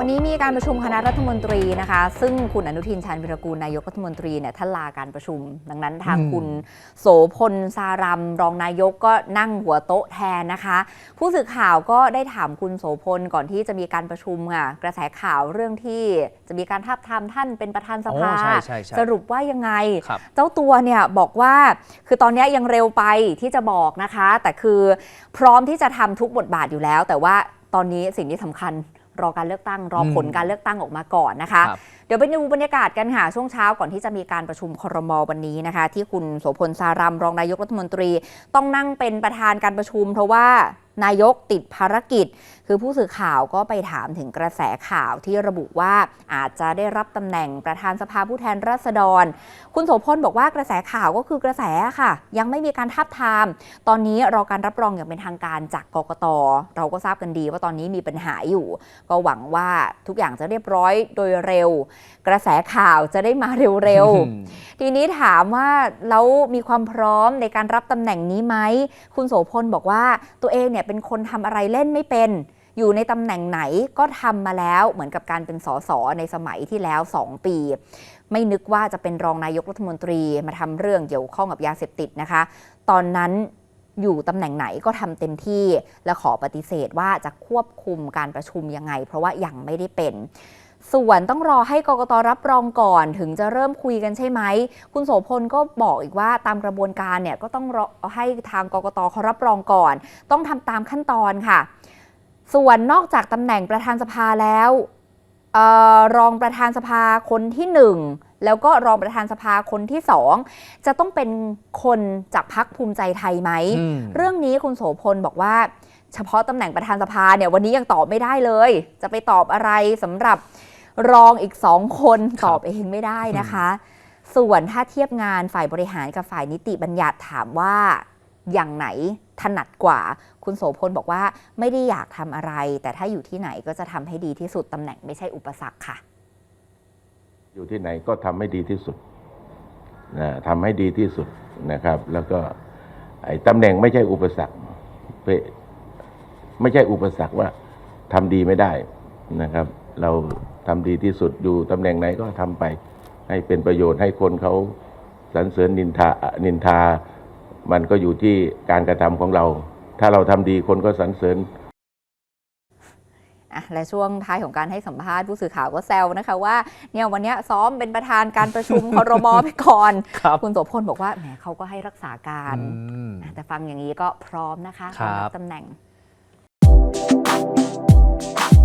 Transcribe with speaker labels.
Speaker 1: วันนี้มีการประชุมคณะรัฐมนตรีนะคะ ซึ่งคุณอนุทินชาญวิรกูลนายกรัฐมนตรีเนี่ยท่านลาการประชุม ดังนั้นทาง
Speaker 2: อืม
Speaker 1: คุณโสพลสารัมรองนายกก็นั่งหัวโต๊ะแทนนะคะ ผู้สื่อข่าวก็ได้ถามคุณโสพลก่อนที่จะมีการประชุมค่ะกระแสข่าวเรื่องที่จะมีการทาบทามท่านเป็นประธานสภา
Speaker 2: โอ้ใช่ใช่ใช่
Speaker 1: สรุปว่ายังไง
Speaker 2: ครับ
Speaker 1: เจ้าตัวเนี่ยบอกว่าคือตอนนี้ยังเร็วไปที่จะบอกนะคะ แต่คือพร้อมที่จะทำทุกบทบาทอยู่แล้ว แต่ว่าตอนนี้สิ่งที่สำคัญ รอการเลือกตั้งรอผล
Speaker 2: อืม
Speaker 1: การเลือกตั้งออกมาก่อนนะคะ
Speaker 2: ครับ
Speaker 1: เดี๋ยวไปดูบรรยากาศกันค่ะ ช่วงเช้าก่อนที่จะมีการประชุมครมวันนี้นะคะ ที่คุณโสพลสารัมรองนายกรัฐมนตรี ต้องนั่งเป็นประธานการประชุม เพราะว่านายกติดภารกิจ คือผู้สื่อข่าวก็ไปถามถึงกระแสข่าวที่ระบุว่าอาจจะได้รับตำแหน่งประธานสภาผู้แทนราษฎร คุณโสพลบอกว่ากระแสข่าวก็คือกระแสค่ะ ยังไม่มีการทับทาม ตอนนี้รอการรับรองอย่างเป็นทางการจากกกต เราก็ทราบกันดีว่าตอนนี้มีปัญหาอยู่ ก็หวังว่าทุกอย่างจะเรียบร้อยโดยเร็วกระแสข่าวจะได้มาเร็วๆ
Speaker 2: อืม
Speaker 1: ทีนี้ถามว่าแล้วมีความพร้อมในการรับตำแหน่งนี้ไหม คุณโสพลบอกว่าตัวเองเนี่ยเป็นคนทำอะไรเล่นไม่เป็น อยู่ในตำแหน่งไหนก็ทำมาแล้วเหมือนกับการเป็นสสในสมัยที่แล้ว 2 ปีไม่นึกว่าจะเป็นรองนายกรัฐมนตรีมาทำเรื่องเกี่ยวข้องกับยาเสพติดนะคะ ตอนนั้นอยู่ตำแหน่งไหนก็ทำเต็มที่และขอปฏิเสธว่าจะควบคุมการประชุมยังไง เพราะว่ายังไม่ได้เป็น ส่วนต้องรอให้กกตรับรองก่อนถึงจะเริ่มคุยกันใช่ไหม คุณโสพลก็บอกอีกว่าตามกระบวนการเนี่ยก็ต้องรอให้ทางกกตเขารับรองก่อน ต้องทำตามขั้นตอนค่ะ ส่วนนอกจากตำแหน่งประธานสภาแล้วเออรองประธานสภาคนที่หนึ่งแล้วก็รองประธานสภาคนที่สองจะต้องเป็นคนจากพักภูมิใจไทยไหม
Speaker 2: อืม
Speaker 1: เรื่องนี้คุณโสพลบอกว่า เฉพาะตำแหน่งประธานสภาเนี่ยวันนี้ยังตอบไม่ได้เลย จะไปตอบอะไรสำหรับรองอีกสองคน
Speaker 2: ครับ
Speaker 1: ตอบเองไม่ได้นะคะ ส่วนถ้าเทียบงานฝ่ายบริหารกับฝ่ายนิติบัญญัติถามว่าอย่างไหนถนัดกว่า คุณโสพลบอกว่าไม่ได้อยากทำอะไร แต่ถ้าอยู่ที่ไหนก็จะทำให้ดีที่สุดตำแหน่งไม่ใช่อุปสรรคค่ะ
Speaker 3: อยู่ที่ไหนก็ทำให้ดีที่สุดนะทำให้ดีที่สุดนะครับ แล้วก็ไอ้ตำแหน่งไม่ใช่อุปสรรคเป ไม่ใช่อุปสรรคว่าทำดีไม่ได้นะครับ เราทำดีที่สุดอยู่ตำแหน่งไหนก็ทำไป ให้เป็นประโยชน์ให้คนเขาสรรเสริญนินทานินทา มันก็อยู่ที่การกระทำของเรา ถ้าเราทำดีคนก็สรรเสริญ
Speaker 1: อะและช่วงท้ายของการให้สัมภาษณ์ผู้สื่อข่าวก็แซวนะคะว่าเนี่ยวันเนี้ยซ้อมเป็นประธานการประชุมครมไปก่อน
Speaker 2: ครับ
Speaker 1: คุณโสพลบอกว่าแหมเขาก็ให้รักษาการ
Speaker 2: อืม
Speaker 1: อะแต่ฟังอย่างนี้ก็พร้อมนะคะ
Speaker 2: ครับ
Speaker 1: ตำแหน่ง Thank you